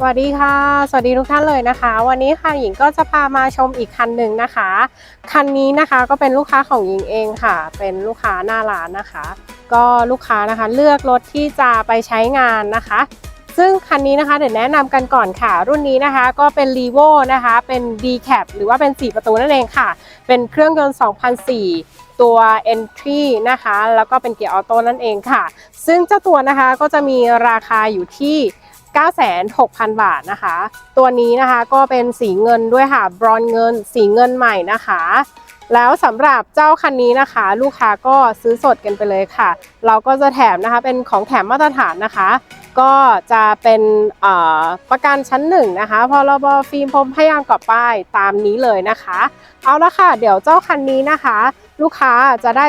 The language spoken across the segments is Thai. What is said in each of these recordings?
สวัสดีค่ะ สวัสดีทุกท่านเลยนะคะ วันนี้ค่ะหญิงก็จะพามาชมอีกคันหนึ่งนะคะ คันนี้นะคะก็เป็นลูกค้าของหญิงเองค่ะ เป็นลูกค้าหน้าร้านนะคะ ก็ลูกค้านะคะเลือกรถที่จะไปใช้งานนะคะ ซึ่งคันนี้นะคะเดี๋ยวแนะนำกันก่อนค่ะ รุ่นนี้นะคะก็เป็น r e v o นะคะ เป็น D Cap หรือว่าเป็น 4 ประตูนั่นเองค่ะ เป็นเครื่องยนต์2004ตัว Entry นะคะ แล้วก็เป็นเกียร์ออโต้นั่นเองค่ะ ซึ่งเจ้าตัวนะคะก็จะมีราคาอยู่ที่ 96,000 บาทนะคะ ตัวนี้นะคะก็เป็นสีเงินด้วยค่ะ บรอนเงิน สีเงินใหม่นะคะ แล้วสำหรับเจ้าคันนี้นะคะ ลูกค้าก็ซื้อสดกันไปเลยค่ะ เราก็จะแถมนะคะเป็นของแถมมาตรฐานนะคะ ก็จะเป็นประกันชั้นหนึ่งนะคะพรบฟิล์มพรมพยางกอบป้ายตามนี้เลยนะคะ เอาละค่ะ เดี๋ยวเจ้าคันนี้นะคะ ลูกค้าจะได้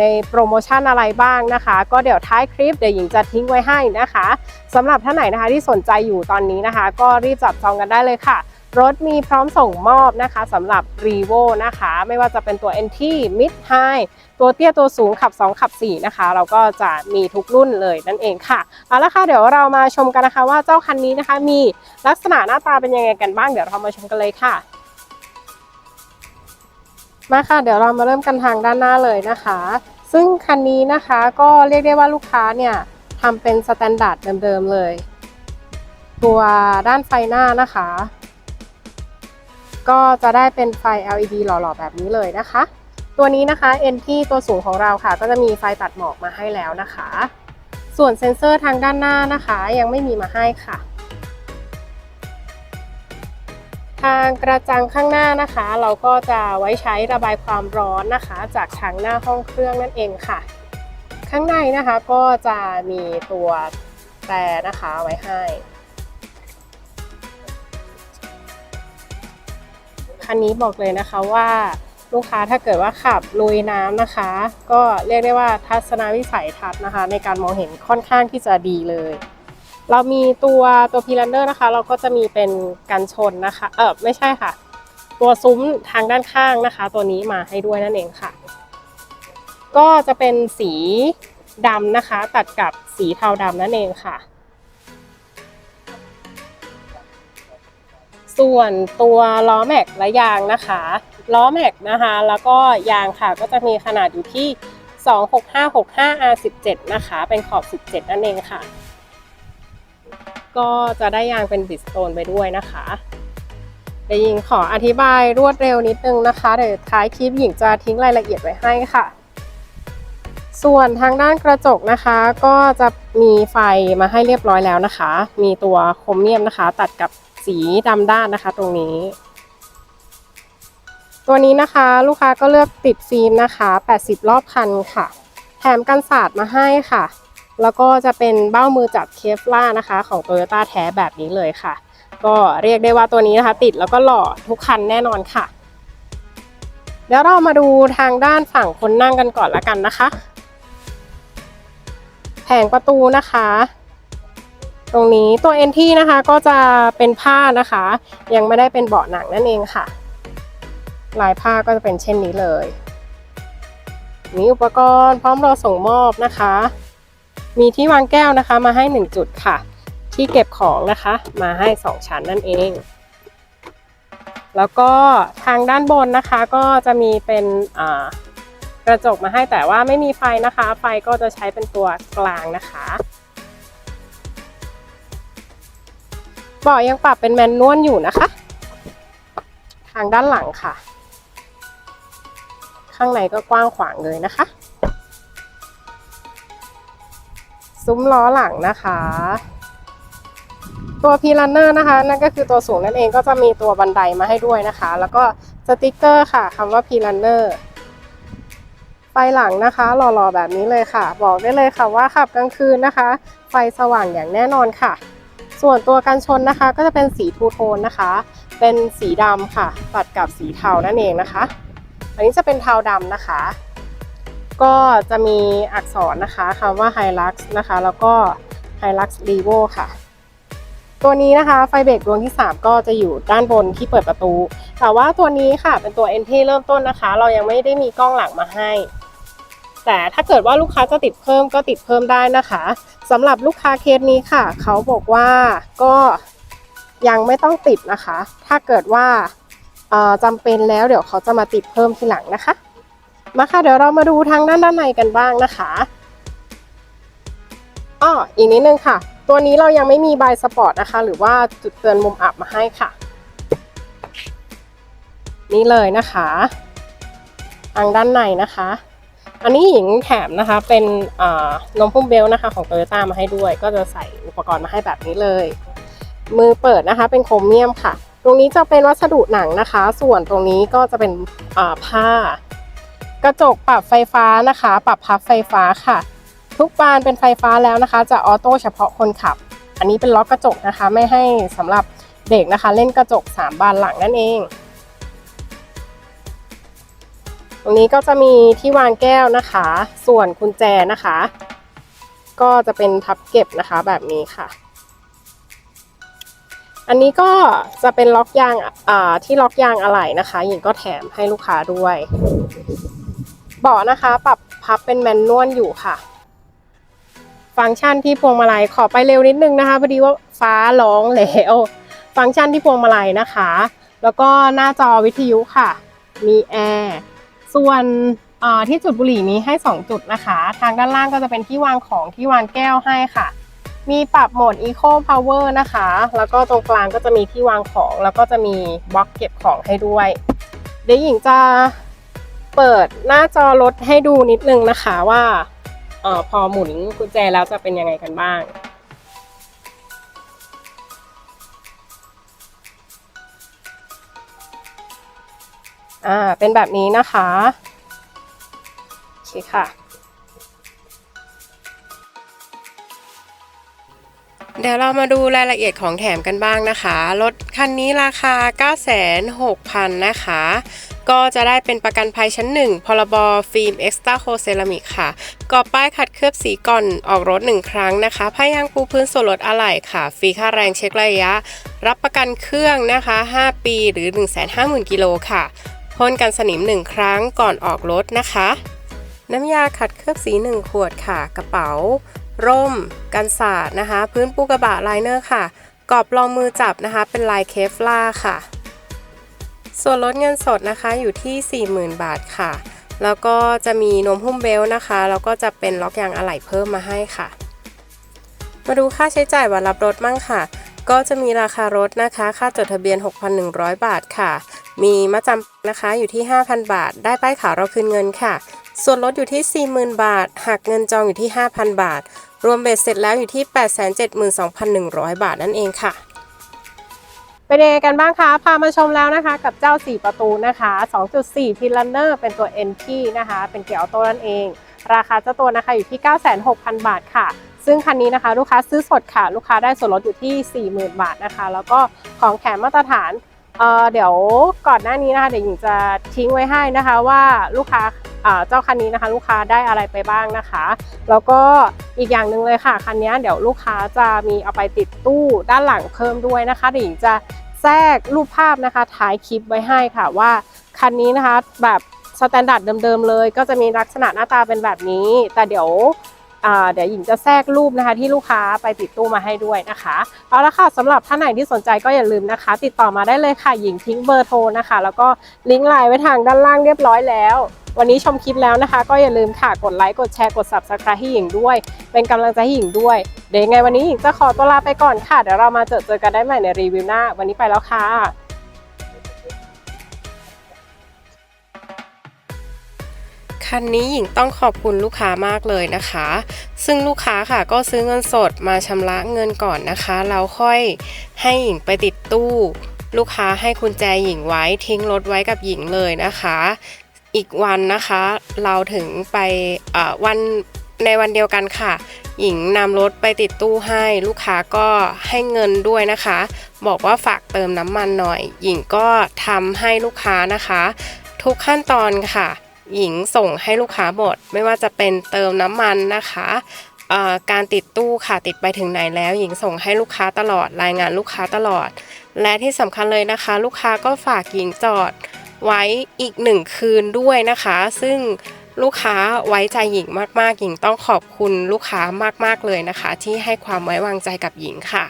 ในโปรโมชั่นอะไรบ้างนะคะ ก็เดี๋ยวท้ายคลิปเดี๋ยวหญิงจะทิ้งไว้ให้นะคะสำหรับท่านไหนนะคะที่สนใจอยู่ตอนนี้นะคะ ก็รีบจับจองกันได้เลยค่ะรถมีพร้อมส่งมอบนะคะสำหรับ r e v o นะคะ ไม่ว่าจะเป็นตัว NT Mid High ตัวเตี้ยตัวสูงขับ 2 ขับ 4 นะคะ เราก็จะมีทุกรุ่นเลยนั่นเองค่ะเอาละค่ะเดี๋ยวเรามาชมกันนะคะว่าเจ้าคันนี้นะคะ มีลักษณะหน้าตาเป็นยังไงกันบ้างเดี๋ยวเรามาชมกันเลยค่ะ มาค่ะเดี๋ยวเรามาเริ่มกันทางด้านหน้าเลยนะคะ ซึ่งคันนี้นะคะก็เรียกได้ว่าลูกค้าเนี่ยทำเป็นสแตนดาร์ดเดิมๆเลย ตัวด้านไฟหน้านะคะ ก็จะได้เป็นไฟ LED หล่อๆแบบนี้เลยนะคะ ตัวนี้นะคะเอ็นที่ตัวสูงของเราค่ะ ก็จะมีไฟตัดหมอกมาให้แล้วนะคะ ส่วนเซ็นเซอร์ทางด้านหน้านะคะ ยังไม่มีมาให้ค่ะ ทางกระจังข้างหน้านะคะ เราก็จะไว้ใช้ระบายความร้อนนะคะ จากทางหน้าห้องเครื่องนั่นเองค่ะ ข้างในนะคะก็จะมีตัวแต่นะคะไว้ให้คันนี้บอกเลยนะคะว่าลูกค้าถ้าเกิดว่าขับลุยน้ำนะคะ ก็เรียกได้ว่าทัศนวิสัยทัศน์นะคะ ในการมองเห็นค่อนข้างที่จะดีเลย เรามีตัวตัวพีลันเดอร์นะคะ เราก็จะมีเป็นกันชนนะคะ เออไม่ใช่ค่ะ ตัวซุ้มทางด้านข้างนะคะ ตัวนี้มาให้ด้วยนั่นเองค่ะ ก็จะเป็นสีดำนะคะ ตัดกับสีเทาดำนั่นเองค่ะ ส่วนตัวล้อแม็กและยางนะคะล้อแม็กนะคะ แล้วก็ยางค่ะก็จะมีขนาดอยู่ที่ 26565 R17 นะคะ เป็นขอบ 17 นั่นเองค่ะ ก็จะได้ยางเป็นบิสโตนไปด้วยนะคะเดี๋ยวหญิงขออธิบายรวดเร็วนิดนึงนะคะเดี๋ยวท้ายคลิปหญิงจะทิ้งรายละเอียดไว้ให้ค่ะ ส่วนทางด้านกระจกนะคะ ก็จะมีไฟมาให้เรียบร้อยแล้วนะคะ มีตัวโครเมียมนะคะ ตัดกับสีดำด้านนะคะ ตรงนี้ ตัวนี้นะคะลูกค้าก็เลือกติดฟิล์มนะคะ 80 รอบคันค่ะ แถมกันสาดมาให้ค่ะ แล้วก็จะเป็นเบ้ามือจับเคฟล่านะคะ ของ Toyota แท้แบบนี้เลยค่ะ ก็เรียกได้ว่าตัวนี้นะคะ ติดแล้วก็หล่อทุกคันแน่นอนค่ะ เดี๋ยวเรามาดูทางด้านฝั่งคนนั่งกันก่อนละกันนะคะ แผงประตูนะคะ ตรงนี้ตัวเอนทีนะคะก็จะเป็นผ้านะคะ ยังไม่ได้เป็นเบาะหนังนั่นเองค่ะ ลายผ้าก็จะเป็นเช่นนี้เลยมีอุปกรณ์พร้อมรอส่งมอบนะคะ มีที่วางแก้วนะคะมาให้ 1 จุดค่ะ ที่เก็บของนะคะมาให้ 2 ชั้นนั่นเอง แล้วก็ทางด้านบนนะคะก็จะมีเป็นกระจกมาให้แต่ว่าไม่มีไฟนะคะ ไฟก็จะใช้เป็นตัวกลางนะคะเบาะยังปรับเป็นแมนนวลอยู่นะคะ ทางด้านหลังค่ะ ข้างในก็กว้างขวางเลยนะคะ ซุ้มล้อหลังนะคะ ตัวพีลันเนอร์นะคะ นั่นก็คือตัวสูงนั่นเองก็จะมีตัวบันไดมาให้ด้วยนะคะ แล้วก็สติกเกอร์ค่ะคำว่าพีลันเนอร์ไฟหลังนะคะหล่อๆแบบนี้เลยค่ะ บอกได้เลยค่ะว่าขับกลางคืนนะคะ ไฟสว่างอย่างแน่นอนค่ะ ส่วนตัวกันชนนะคะ ก็จะเป็นสีทูโทนนะคะ เป็นสีดำค่ะ ตัดกับสีเทานั่นเองนะคะ อันนี้จะเป็นเทาดำนะคะ ก็จะมีอักษรนะคะคำว่า Hilux นะคะ แล้วก็ Hilux Revo ค่ะ ตัวนี้นะคะไฟเบรกดวงที่ 3 ก็จะอยู่ด้านบนที่เปิดประตู แต่ว่าตัวนี้ค่ะเป็นตัว NT เริ่มต้นนะคะ เรายังไม่ได้มีกล้องหลังมาให้ แต่ถ้าเกิดว่าลูกค้าจะติดเพิ่มก็ติดเพิ่มได้นะคะสำหรับลูกค้าเคสนี้ค่ะ เขาบอกว่าก็ยังไม่ต้องติดนะคะ ถ้าเกิดว่าจำเป็นแล้วเดี๋ยวเขาจะมาติดเพิ่มทีหลังนะคะ มาค่ะเดี๋ยวเรามาดูทางด้านด้านในกันบ้างนะคะอ้ออีกนิดนึงค่ะ ตัวนี้เรายังไม่มีใบสปอร์ตนะคะ หรือว่าจุดเตือนมุมอับมาให้ค่ะ นี่เลยนะคะทางด้านในนะคะ อันนี้หญิงแถมนะคะเป็นอ่านมพุ่มเบลนะคะของโตโยต้ามาให้ด้วย ก็จะใส่อุปกรณ์มาให้แบบนี้เลย มือเปิดนะคะเป็นโครเมียมค่ะ ตรงนี้จะเป็นวัสดุหนังนะคะ ส่วนตรงนี้ก็จะเป็นผ้า กระจกปรับไฟฟ้านะคะ ปรับพับไฟฟ้าค่ะ ทุกบานเป็นไฟฟ้าแล้วนะคะ จะออโต้เฉพาะคนขับ อันนี้เป็นล็อกกระจกนะคะ ไม่ให้สำหรับเด็กนะคะ เล่นกระจก 3 บานหลังนั่นเอง ตรงนี้ก็จะมีที่วางแก้วนะคะ ส่วนกุญแจนะคะ ก็จะเป็นพับเก็บนะคะแบบนี้ค่ะ อันนี้ก็จะเป็นล็อกยางที่ล็อกยางอะไหล่นะคะหญิงก็แถมให้ลูกค้าด้วย เบาะนะคะ ปรับพับเป็นแมนนวลอยู่ค่ะ ฟังก์ชันที่พวงมาลัยขอไปเร็วนิดนึงนะคะพอดีว่าฟ้าร้องแล้วฟังก์ชันที่พวงมาลัยนะคะ แล้วก็หน้าจอวิทยุค่ะ มีแอร์ส่วนอ่าที่จุดบุหรี่นี้ให้ 2 จุดนะคะ ทางด้านล่างก็จะเป็นที่วางของที่วางแก้วให้ค่ะ มีปรับโหมด Eco Power นะคะ แล้วก็ตรงกลางก็จะมีที่วางของ แล้วก็จะมีบล็อกเก็บของให้ด้วย เดี๋ยวหญิงจะ เปิดหน้าจอรถให้ดูนิดนึงนะคะว่าออพอหมุนกุญแจแล้วจะเป็นยังไงกันบ้าง อ่า เป็นแบบนี้นะคะโอเคค่ะ เดี๋ยวเรามาดูรายละเอียดของแถมกันบ้างนะคะ รถคันนี้ราคา 96,000 นะคะ ก็จะได้เป็นประกันภัยชั้น 1 พรบฟิล์มเอ็กซ์ต้าโคเซรามิกค่ะกรอบป้ายขัดเคลือบสีก่อนออกรถ 1 ครั้งนะคะพายางปูพื้นส่วนลดอะไหล่ค่ะ ฟรีค่าแรงเช็คระยะ รับประกันเครื่องนะคะ 5 ปีหรือ 150,000 กิโลค่ะพ่นกันสนิม 1 ครั้งก่อนออกรถนะคะ น้ำยาขัดเคลือบสี 1 ขวดค่ะ กระเป๋า ร่ม กันสาดนะคะ พื้นปูกระบะไลเนอร์ค่ะกรอบรองมือจับนะคะ เป็นลายเคฟล่าค่ะ ส่วนลดเงินสดนะคะอยู่ที่ 40,000 บาทค่ะ แล้วก็จะมีนมหุ้มเบลต์นะคะ แล้วก็จะเป็นล็อกยางอะไหล่เพิ่มมาให้ค่ะ มาดูค่าใช้จ่ายวันรับรถมั่งค่ะ ก็จะมีราคารถนะคะ ค่าจดทะเบียน 6,100 บาทค่ะ มีมาจำนะคะอยู่ที่ 5,000 บาท ได้ป้ายขาวเราคืนเงินค่ะ ส่วนลดอยู่ที่ 40,000 บาท หักเงินจองอยู่ที่ 5,000 บาท รวมเบ็ดเสร็จแล้วอยู่ที่ 872,100 บาทนั่นเองค่ะ เป็นยังไงกันบ้างคะ พามาชมแล้วนะคะ กับเจ้า 4 ประตูนะคะ 2.4 t i l a n n e r เป็นตัว NT นะคะ เป็นเกียร์ออโต้นั่นเอง ราคาเจ้าตัวนะคะอยู่ที่ 96,000 บาทค่ะ ซึ่งคันนี้นะคะ ลูกค้าซื้อสดค่ะ ลูกค้าได้ส่วนลดอยู่ที่ 40,000 บาทนะคะ แล้วก็ของแถมมาตรฐานเอ่อเดี๋ยวก่อนหน้านี้นะคะเดี๋ยวหญิงจะทิ้งไว้ให้นะคะว่าลูกค้า เจ้าคันนี้นะคะ ลูกค้าได้อะไรไปบ้างนะคะ แล้วก็อีกอย่างหนึ่งเลยค่ะคันนี้เดี๋ยวลูกค้าจะมีเอาไปติดตู้ด้านหลังเพิ่มด้วยนะคะเดี๋ยวหญิงจะแทรกรูปภาพนะคะท้ายคลิปไว้ให้ค่ะว่าคันนี้นะคะแบบสแตนดาร์ดเดิมๆเลย ก็จะมีลักษณะหน้าตาเป็นแบบนี้ แต่เดี๋ยว เดี๋ยวหญิงจะแทรกรูปนะคะ ที่ลูกค้าไปติดตู้มาให้ด้วยนะคะเอาละค่ะสำหรับท่านไหนที่สนใจก็อย่าลืมนะคะ ติดต่อมาได้เลยค่ะหญิงทิ้งเบอร์โทรนะคะ แล้วก็ลิงก์ไลน์ไว้ทางด้านล่างเรียบร้อยแล้ว วันนี้ชมคลิปแล้วนะคะ ก็อย่าลืมค่ะกดไลค์กดแชร์กด subscribe ให้หญิงด้วย เป็นกำลังใจให้หญิงด้วย เดี๋ยวยังไงวันนี้หญิงจะขอตัวลาไปก่อนค่ะเดี๋ยวเรามาเจอเจอกันได้ใหม่ในรีวิวหน้า วันนี้ไปแล้วค่ะ คันนี้หญิงต้องขอบคุณลูกค้ามากเลยนะคะ ซึ่งลูกค้าค่ะก็ซื้อเงินสดมาชำระเงินก่อนนะคะแล้วค่อยให้หญิงไปติดตู้ ลูกค้าให้คุณแจหญิงไว้ทิ้งรถไว้กับหญิงเลยนะคะ อีกวันนะคะ เราถึงไปวันในวันเดียวกันค่ะ หญิงนำรถไปติดตู้ให้ ลูกค้าก็ให้เงินด้วยนะคะ บอกว่าฝากเติมน้ำมันหน่อย หญิงก็ทำให้ลูกค้านะคะ ทุกขั้นตอนค่ะ หญิงส่งให้ลูกค้าหมด ไม่ว่าจะเป็นเติมน้ำมันนะคะการติดตู้ค่ะติดไปถึงไหนแล้ว หญิงส่งให้ลูกค้าตลอดรายงานลูกค้าตลอด และที่สำคัญเลยนะคะ ลูกค้าก็ฝากหญิงจอดไว้อีกหนึ่งคืนด้วยนะคะ ซึ่งลูกค้าไว้ใจหญิงมากๆ หญิงต้องขอบคุณลูกค้ามากๆเลยนะคะ ที่ให้ความไว้วางใจกับหญิงค่ะ